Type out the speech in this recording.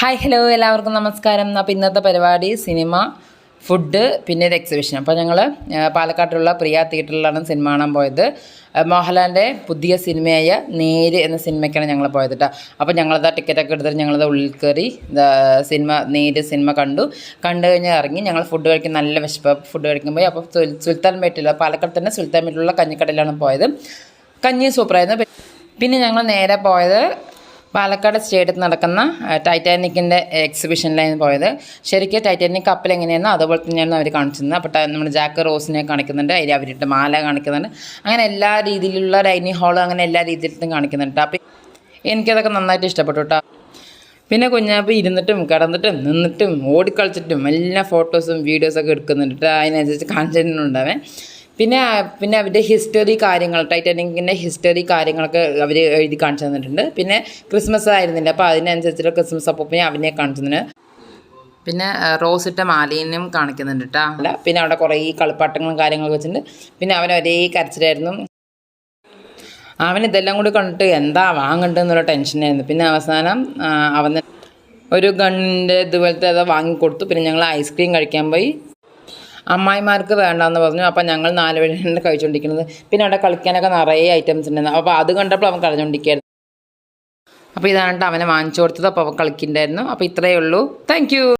Hi hello എല്ലാവർക്കും നമസ്കാരം. അപ്പോൾ ഇന്നത്തെ പരിപാടി സിനിമ ഫുഡ് പിന്നെ ഒരു എക്സിബിഷൻ അപ്പോൾ ഞങ്ങൾ പാലക്കാട്ടുള്ള പ്രിയ തിയേറ്ററിലാണ് സിനിമ കാണാൻ പോയത്. മോഹൻലാലിന്റെ പുതിയ സിനിമയായ നേര് എന്ന സിനിമയ്ക്കാണ് ഞങ്ങൾ പോയത് കേട്ടോ അപ്പോൾ ഞങ്ങളത് ടിക്കറ്റൊക്കെ എടുത്തിട്ട് ഞങ്ങളത് ഉള്ളിൽ കയറി സിനിമ നേര് സിനിമ കണ്ടു. കണ്ടു കഴിഞ്ഞാൽ ഇറങ്ങി ഞങ്ങൾ ഫുഡ് കഴിക്കാൻ നല്ല വിശപ്പ് ഫുഡ് കഴിക്കാൻ പോയി. അപ്പോൾ സുൽത്താൻ മേട്ടിൽ പാലക്കാട് തന്നെ സുൽത്താൻ പേട്ടിലുള്ള കഞ്ഞിക്കടയിലാണ് പോയത്. കഞ്ഞി സൂപ്പറായിരുന്നു പിന്നെ ഞങ്ങൾ നേരെ പോയത് പാലക്കാട് സ്റ്റേഡിയത്തിൽ നടക്കുന്ന ടൈറ്റാനിക്കിന്റെ എക്സിബിഷനിലായിരുന്നു പോയത്. ശരിക്കും ടൈറ്റാനിക് കപ്പൽ എങ്ങനെയായിരുന്നു അതുപോലെ തന്നെയാണ് അവർ കാണിച്ചിരുന്നത്. അപ്പോൾ നമ്മുടെ ജാക്ക് റോസിനെ കാണിക്കുന്നുണ്ട് അതിൽ അവരുടെ മാല കാണിക്കുന്നുണ്ട്. അങ്ങനെ എല്ലാ രീതിയിലുള്ള ഡൈനിങ് ഹാളും അങ്ങനെ എല്ലാ രീതിയിലും കാണിക്കുന്നുണ്ട്. അപ്പോൾ എനിക്കതൊക്കെ നന്നായിട്ട് ഇഷ്ടപ്പെട്ടു കേട്ടോ പിന്നെ കുഞ്ഞാപ്പ് ഇരുന്നിട്ടും കിടന്നിട്ടും നിന്നിട്ടും ഓടിക്കളിച്ചിട്ടും എല്ലാ ഫോട്ടോസും വീഡിയോസൊക്കെ എടുക്കുന്നുണ്ട്. അതിനനുസരിച്ച് കാണിച്ചിട്ടുണ്ടാവേ പിന്നെ പിന്നെ അവരുടെ ഹിസ്റ്ററി കാര്യങ്ങൾ ടൈറ്റാനിക്കിന്റെ ഹിസ്റ്ററി കാര്യങ്ങളൊക്കെ അവർ എഴുതി കാണിച്ചു തന്നിട്ടുണ്ട്. പിന്നെ ക്രിസ്മസ് ആയിരുന്നില്ല അപ്പോൾ അതിനനുസരിച്ചുള്ള ക്രിസ്മസ് അപ്പൂപ്പനെ അവനെ കാണിച്ചിട്ടുണ്ട് പിന്നെ റോസിട്ട മാലീനും കാണിക്കുന്നുണ്ട് കേട്ടോ അല്ല പിന്നെ അവിടെ കുറേ കളിപ്പാട്ടങ്ങളും കാര്യങ്ങളൊക്കെ വെച്ചിട്ടുണ്ട്. പിന്നെ അവൻ ഒരേ കരച്ചിലായിരുന്നു. അവൻ ഇതെല്ലാം കൂടി കണ്ടിട്ട് എന്താ വാങ്ങണ്ടെന്നുള്ള ടെൻഷനായിരുന്നു പിന്നെ അവസാനം അവൻ ഒരു ഗണ്ണിന്റെ ഇതുപോലത്തെ അത് വാങ്ങിക്കൊടുത്തു. പിന്നെ ഞങ്ങൾ ഐസ്ക്രീം കഴിക്കാൻ പോയി. അമ്മായിമാർക്ക് വേണ്ടാന്ന് പറഞ്ഞു. അപ്പം ഞങ്ങൾ നാല് പേരാണ് കഴിച്ചുകൊണ്ടിരിക്കുന്നത് പിന്നെ അവിടെ കളിക്കാനൊക്കെ നിറയെ ഐറ്റംസ് ഉണ്ടായിരുന്നു അപ്പോൾ അത് കണ്ടപ്പോൾ അവൻ കളഞ്ഞുകൊണ്ടിരിക്കുകയായിരുന്നു അപ്പോൾ ഇതാണ് അവനെ വാങ്ങിച്ചു കൊടുത്തത്. അപ്പോൾ അവൻ കളിക്കുന്നുണ്ടായിരുന്നു. അപ്പോൾ ഇത്രയേ ഉള്ളൂ. താങ്ക്